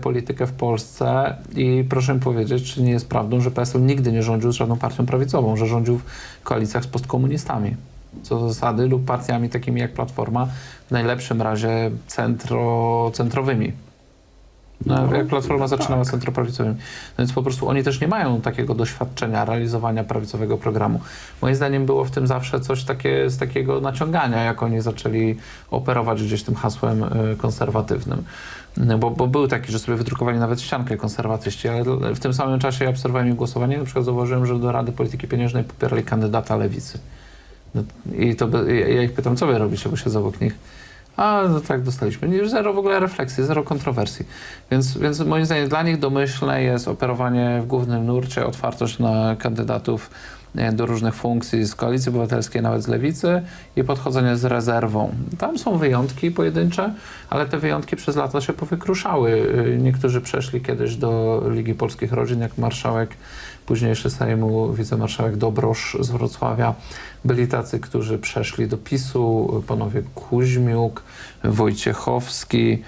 politykę w Polsce i proszę mi powiedzieć, czy nie jest prawdą, że PSL nigdy nie rządził z żadną partią prawicową, że rządził w koalicjach z postkomunistami. Co do zasady lub partiami takimi jak Platforma, w najlepszym razie centro, centrowymi. No, jak Platforma tak. zaczynała z centroprawicowymi. No Więc po prostu oni też nie mają takiego doświadczenia realizowania prawicowego programu. Moim zdaniem było w tym zawsze coś takie, z takiego naciągania, jak oni zaczęli operować gdzieś tym hasłem y, konserwatywnym. No, Bo, bo był taki, że sobie wydrukowali nawet ściankę konserwatyści, ale w tym samym czasie ja obserwowałem ich głosowanie i na przykład zauważyłem, że do Rady Polityki Pieniężnej popierali kandydata lewicy. No, I to ja ich pytam, co wy robicie, bo siedzę obok nich. A, no tak, dostaliśmy. Zero w ogóle refleksji, zero kontrowersji. Więc, więc moim zdaniem dla nich domyślne jest operowanie w głównym nurcie, otwartość na kandydatów do różnych funkcji z Koalicji Obywatelskiej, nawet z Lewicy i podchodzenie z rezerwą. Tam są wyjątki pojedyncze, ale te wyjątki przez lata się powykruszały. Y, Niektórzy przeszli kiedyś do Ligi Polskich Rodzin, jak marszałek późniejszy Sejmu, wicemarszałek Dobrosz z Wrocławia. Byli tacy, którzy przeszli do PiSu, panowie Kuźmiuk, Wojciechowski.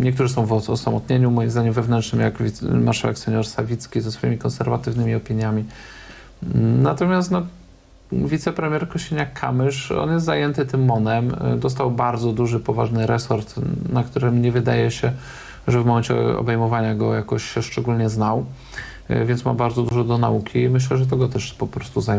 Niektórzy są w osamotnieniu, moim zdaniem wewnętrznym, jak marszałek senior Sawicki ze swoimi konserwatywnymi opiniami. Natomiast no, wicepremier Kosiniak-Kamysz, on jest zajęty tym monem, dostał bardzo duży, poważny resort, na którym nie wydaje się, że w momencie obejmowania go jakoś się szczególnie znał, y, więc ma bardzo dużo do nauki i myślę, że to go też po prostu zajmuje.